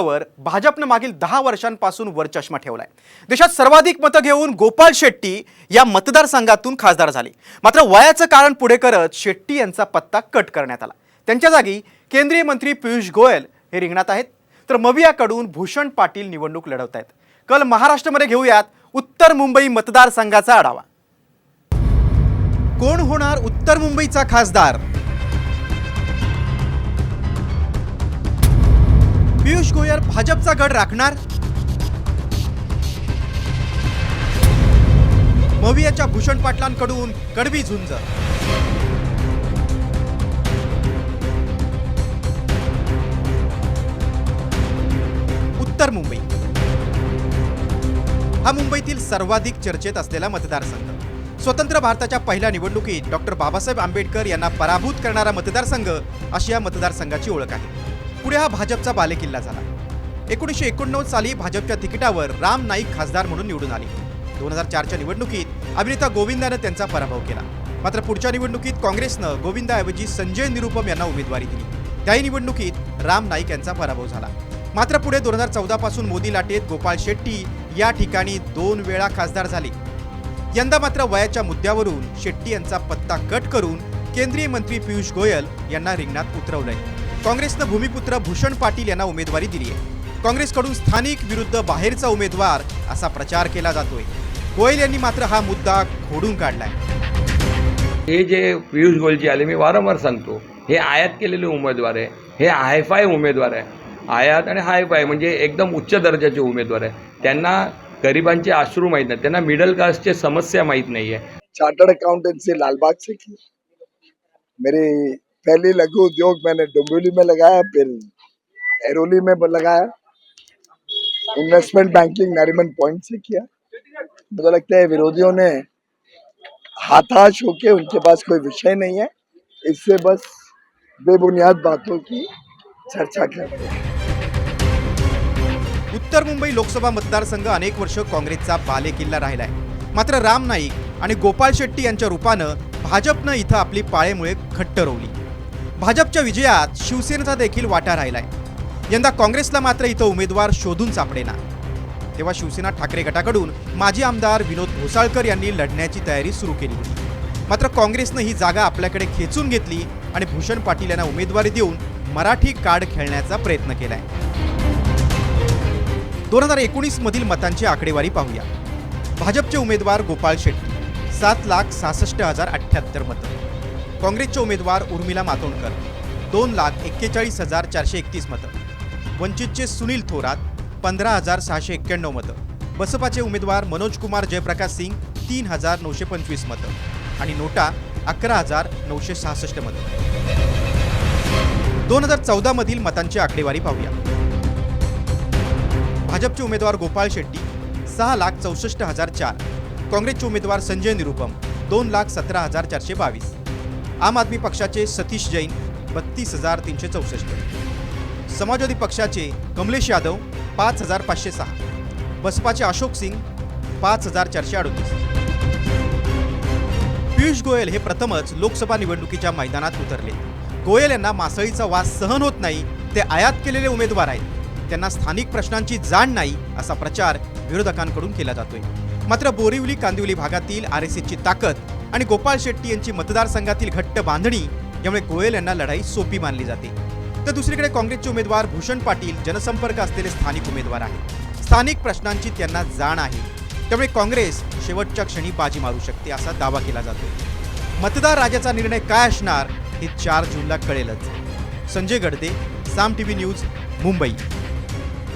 वर भाजपनं मागील दहा वर्षांपासून वरचष्मा ठेवलाय. देशात सर्वाधिक मतं घेऊन गोपाल शेट्टी या मतदारसंघातून खासदार झाले. मात्र वयाचं कारण पुढे करत शेट्टी यांचा पत्ता कट करण्यात आला. त्यांच्या जागी केंद्रीय मंत्री पियुष गोयल हे रिंगणात आहेत. तर मवियाकडून भूषण पाटील निवडणूक लढवत आहेत कल महाराष्ट्रामध्ये घेऊयात उत्तर मुंबई मतदारसंघाचा आढावा. कोण होणार उत्तर मुंबईचा खासदार? पियुष गोयल भाजपचा गड राखणार? मवियाच्या भूषण पाटलांकडून कडवी झुंज. उत्तर मुंबई. हा मुंबईतील सर्वाधिक चर्चेत असलेला मतदारसंघ. स्वतंत्र भारताच्या पहिल्या निवडणुकीत डॉक्टर बाबासाहेब आंबेडकर यांना पराभूत करणारा मतदारसंघ अशी या मतदारसंघाची ओळख आहे. पुढे हा भाजपचा बालेकिल्ला झाला. एकोणीसशे एकोणनव्वद साली भाजपच्या तिकिटावर राम नाईक खासदार म्हणून निवडून आले. दोन हजार चारच्या निवडणुकीत अभिनेता गोविंदानं त्यांचा पराभव केला. मात्र पुढच्या निवडणुकीत काँग्रेसनं गोविंदाऐवजी संजय निरुपम यांना उमेदवारी दिली. त्याही निवडणुकीत राम नाईक यांचा पराभव झाला. मात्र पुढे दोन हजार चौदा पासून मोदी लाटेत गोपाळ शेट्टी या ठिकाणी दोन वेळा खासदार झाले. यंदा मात्र वयाच्या मुद्द्यावरून शेट्टी यांचा पत्ता कट करून केंद्रीय मंत्री पियुष गोयल यांना रिंगणात उतरवलंय. काँग्रेसनं भूमिपुत्र भूषण पाटील यांना उमेदवारी दिली आहे. काँग्रेसकडून स्थानिक विरुद्ध बाहेरचा उमेदवार असा प्रचार केला जातोय. गोयल यांनी मात्र हा मुद्दा खोडून काढलाय. हे जे पियुष गोलजी आले मी वारंवार सांगतो हे आयात केलेले उमेदवार आहे हे हायफाय उमेदवार आहे. आयात आणि हायफाय म्हणजे एकदम उच्च दर्जाचे उमेदवार आहे. त्यांना गरिबांचे अश्रू माहीत नाही त्यांना मिडल क्लासचे समस्या माहीत नाही आहे चार्टर्ड अकाउंटेंट से लालबाग से की? मेरी पहले लघु उद्योग मैंने डुम्बिवली में लगाया फिर एरोली में लगाया। इन्वेस्टमेंट बैंकिंग नारीमन पॉइंट से किया। मुझे लगता है विरोधियों ने हाथाश होके उनके पास कोई विषय नहीं है। इससे बस बेबुनियाद बातों की चर्चा करते हैं। उत्तर मुंबई लोकसभा मतदारसंघ अनेक वर्ष काँग्रेसचा बालेकिल्ला आहे मात्र राम नाईक आणि गोपाळ शेट्टी यांच्या रूपानं भाजपनं इथं आपली पाळेमुळे घट्ट रोवली. भाजपच्या विजयात शिवसेनेचा देखील वाटा राहिलाय. यंदा काँग्रेसला मात्र इथं उमेदवार शोधून सापडेना. तेव्हा शिवसेना ठाकरे गटाकडून माजी आमदार विनोद घोसाळकर यांनी लढण्याची तयारी सुरू केली होती. मात्र काँग्रेसनं ही जागा आपल्याकडे खेचून घेतली आणि भूषण पाटील यांना उमेदवारी देऊन मराठी कार्ड खेळण्याचा प्रयत्न केलाय. दोन हजार एकोणीस मधील मतांची आकडेवारी पाहूया. भाजपचे उमेदवार गोपाळ शेट्टी सात लाख सहासष्ट हजार अठ्ठ्याहत्तर मतं. काँग्रेसचे उमेदवार उर्मिला मातोंडकर. दोन लाख एक्केचाळीस हजार चारशे एकतीस मतं. वंचितचे सुनील थोरात पंधरा हजार सहाशे एक्क्याण्णव मतं. बसपाचे उमेदवार मनोज कुमार जयप्रकाश सिंग तीन हजार नऊशे पंचवीस मतं. आणि नोटा अकरा हजार नऊशे सहासष्ट मतं. दोन हजार चौदामधील मतांची आकडेवारी पाहूया. भाजपचे उमेदवार गोपाळ शेट्टी सहा लाख चौसष्ट हजार चार. काँग्रेसचे उमेदवार संजय निरुपम दोन लाख सतरा हजार चारशे बावीस. आम आदमी पक्षाचे सतीश जैन बत्तीस हजार तीनशे चौसष्ट. समाजवादी पक्षाचे कमलेश यादव पाच हजार पाचशे सहा. बसपाचे अशोक सिंग पाच हजार चारशे अडोतीस. पियुष गोयल हे प्रथमच लोकसभा निवडणुकीच्या मैदानात उतरले. गोयल यांना मासळीचा वास सहन होत नाही ते आयात केलेले उमेदवार आहेत. त्यांना स्थानिक प्रश्नांची जाण नाही असा प्रचार विरोधकांकडून केला जातोय. मात्र बोरिवली कांदिवली भागातील आर एस एसची ताकद आणि गोपाळ शेट्टी यांची मतदारसंघातील घट्ट बांधणी यामुळे गोयल यांना लढाई सोपी मानली जाते. तर दुसरीकडे काँग्रेसचे उमेदवार भूषण पाटील जनसंपर्क असलेले स्थानिक उमेदवार आहेत. स्थानिक प्रश्नांची त्यांना जाण आहे. त्यामुळे काँग्रेस शेवटच्या क्षणी बाजी मारू शकते असा दावा केला जातो. मतदार राजाचा निर्णय काय असणार हे चार जूनला कळेलच. Sanjay Gadade Saam TV news Mumbai.